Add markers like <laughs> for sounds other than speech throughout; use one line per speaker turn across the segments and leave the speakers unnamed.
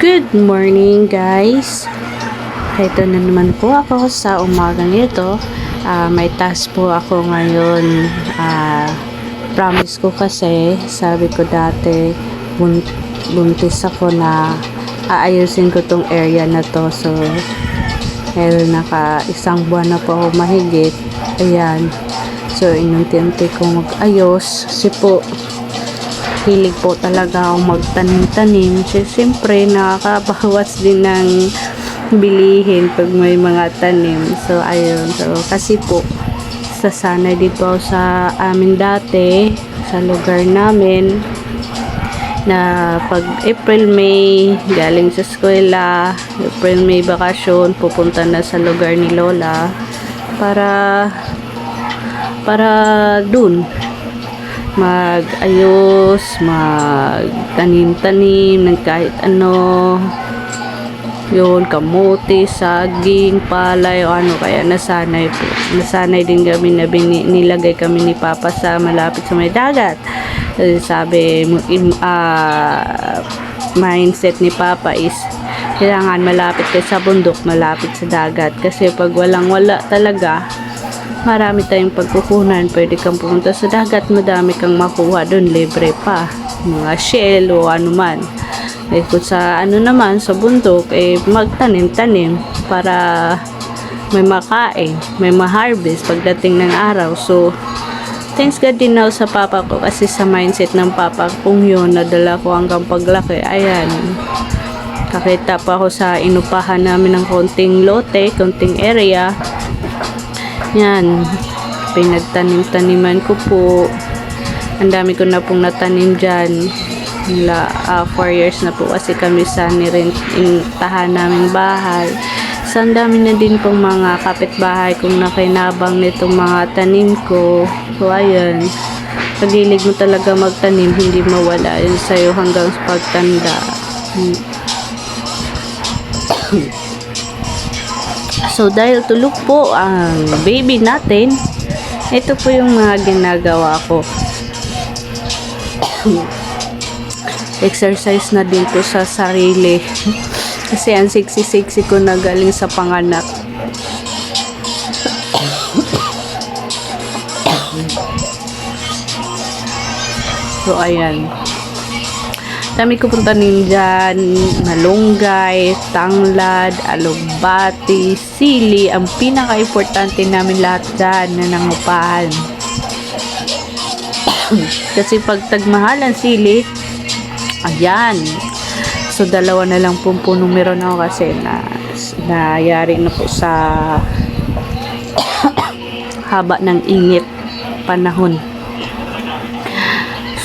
Good morning guys! Ito na naman po ako sa umagang ito. Ah, may task po ako ngayon. Ah, promise ko kasi, sabi ko dati, bun- buntis ako na aayusin ko tong area na to. So, meron naka isang buwan na po ako mahigit. Ayan. So, inunti-unti ko mag-ayos. Kasi po, hilig po talaga akong magtanim-tanim. Siyempre, nakakabawas din ng bilihin pag may mga tanim. So, ayun. So, kasi po, sasanay dito sa amin dati, sa lugar namin, na pag April, May, galing sa eskwela, April, May, bakasyon, pupunta na sa lugar ni Lola para para dun mag-ayos, mag-tanim-tanim ng kahit ano, yun, kamote, saging, palay, o ano, kaya nasanay po. Nasanay din kami na bini, nilagay kami ni Papa sa malapit sa may dagat. Kasi sabi, mo- im- ah, mindset ni Papa is, kailangan malapit kayo sa bundok, malapit sa dagat. Kasi pag walang-wala talaga, marami tayong pagkukunan. Pwede kang pumunta sa dagat, madami kang makuha doon, libre pa. Mga shell o ano man. Eh, kung sa ano naman, sa bundok, eh, magtanim-tanim para may makain, may ma-harvest pagdating ng araw. So, thanks God din ako sa papa ko kasi sa mindset ng papa kong yun, nadala ko hanggang paglaki. Ayan, kakita pa ako sa inupahan namin ng konting lote, konting area. Yan, pinagtanim-taniman ko po. Ang dami ko na pong natanim dyan. Mula 4 years na po kasi kami sa nirent intahan naming bahay. So, ang dami na din pong mga kapitbahay kung nakinabang nitong mga tanim ko. So, ayun. Pagilig mo talaga magtanim, hindi mawala yun sa'yo hanggang pagtanda. Hmm. <coughs> So, dahil tulog po ang baby natin, ito po yung mga ginagawa ko. <coughs> Exercise na din po sa sarili. <laughs> Kasi ang sexy-sexy ko na galing sa panganak. <coughs> So, ayan. Dami ko punta dyan, malunggay, tanglad, alugbati, sili. Ang pinaka-importante namin lahat dyan na nangupahan. <clears throat> Kasi pag tagmahal sili, ayan. So, dalawa na lang po po numero na ako kasi na nayari na po sa <clears throat> haba ng init panahon.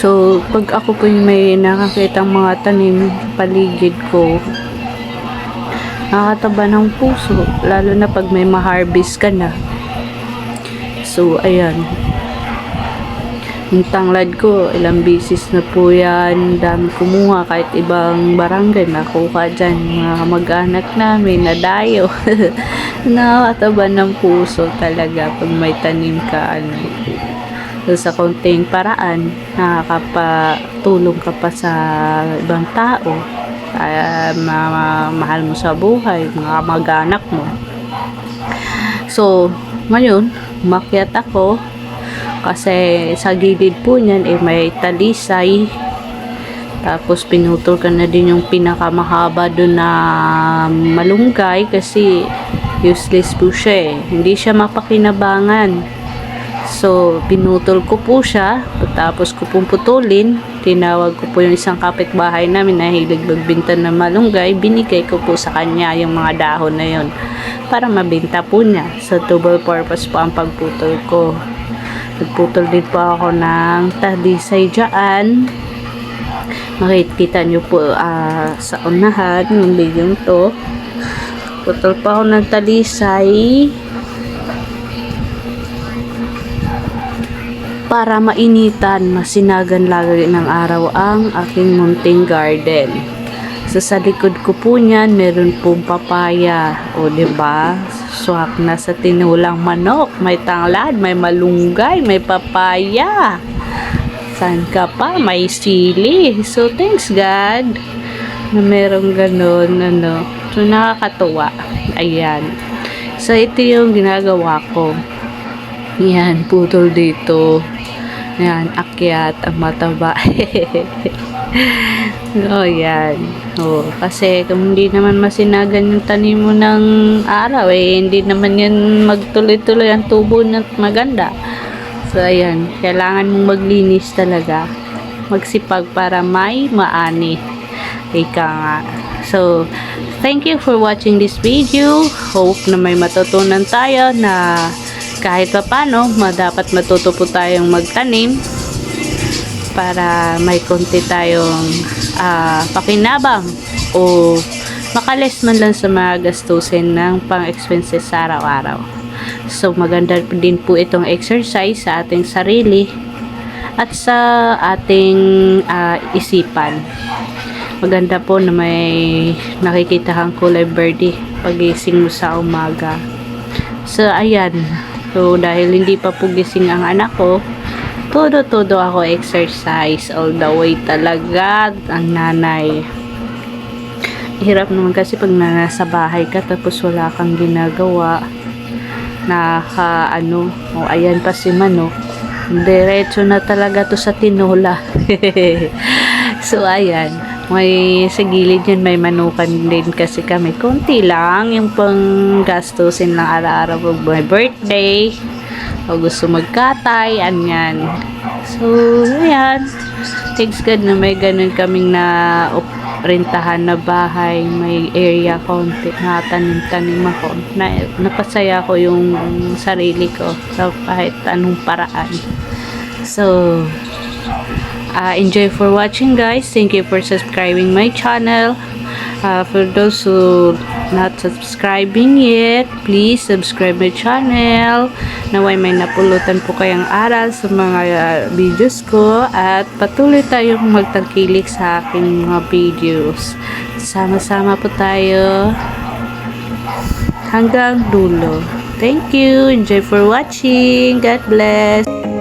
So, pag ako po yung may nakakitang mga tanim paligid ko, nakakataba ng puso, lalo na pag may ma-harvest ka na. So, ayan. Yung tanglad ko, ilang bisis na po yan, dami kumuha, kahit ibang barangay, nakuha dyan, mga mag-anak namin, na dayo. <laughs> nakakataba ng puso talaga pag may tanim ka, ano, So, sa konting paraan, nakakapatulong ka pa sa ibang tao. Kaya ma- ma- mahal mo sa buhay, mga mag-anak mo. So, ngayon, makyat ako kasi sa gilid po niyan eh, may talisay. Tapos pinutol ka na din yung pinakamahaba doon na malunggay kasi useless po siya eh. Hindi siya mapakinabangan. So, pinutol ko po siya. Tapos ko pong putulin. Tinawag ko po yung isang kapitbahay namin na hilig magbinta ng malunggay. Binigay ko po sa kanya yung mga dahon na yon para mabenta po niya. So, double purpose po ang pagputol ko. Nagputol din po ako ng talisay dyan. Makikita nyo po ah, sa unahan ng video to. Putol pa ako ng talisay. Para mainitan, masinagan lagi ng araw ang aking munting garden. So, sa likod ko po niyan, meron pong papaya. O, ba? Swak na sa tinulang manok. May tanglad, may malunggay, may papaya. San ka pa? May sili. So, thanks God. na merong ganun, ano. So, nakakatuwa. Ayan. So, ito yung ginagawa ko. Yan, putol dito. Yan, akyat, ang mataba. <laughs> oh, yan. Oh, kasi kung hindi naman masinagan yung tanim mo ng araw, eh, hindi naman yan magtuloy-tuloy ang tubo na maganda. So, ayan, kailangan mong maglinis talaga. Magsipag para may maani. Ika nga. So, thank you for watching this video. Hope na may matutunan tayo na kahit pa paano, dapat matuto po tayong magtanim para may konti tayong ah, pakinabang o makalis man lang sa mga gastusin ng pang-expenses sa araw-araw. So, maganda din po itong exercise sa ating sarili at sa ating ah, isipan. Maganda po na may nakikita kang kulay birdie pagising mo sa umaga. So, ayan. So, dahil hindi pa po gising ang anak ko, todo-todo ako exercise all the way talaga ang nanay. Hirap naman kasi pag nasa bahay ka tapos wala kang ginagawa. Naka ano, o ayan pa si Manok. Diretso na talaga to sa tinola. <laughs> so ayan, may sa gilid yan may manukan din kasi kami. Konti lang yung pang gastusin lang araw-araw pag may birthday o gusto magkatay, anyan. So, ayan. Thanks God na may ganun kaming na rentahan na bahay, may area konti, nakatanim-tanim ako. Na, napasaya ko yung sarili ko sa kahit anong paraan. So, uh, enjoy for watching guys. Thank you for subscribing my channel. Uh, for those who not subscribing yet, please subscribe my channel. Naway may napulutan po kayong aral sa mga uh, videos ko at patuloy tayong magtangkilik sa aking mga videos. Sama-sama po tayo hanggang dulo. Thank you. Enjoy for watching. God bless.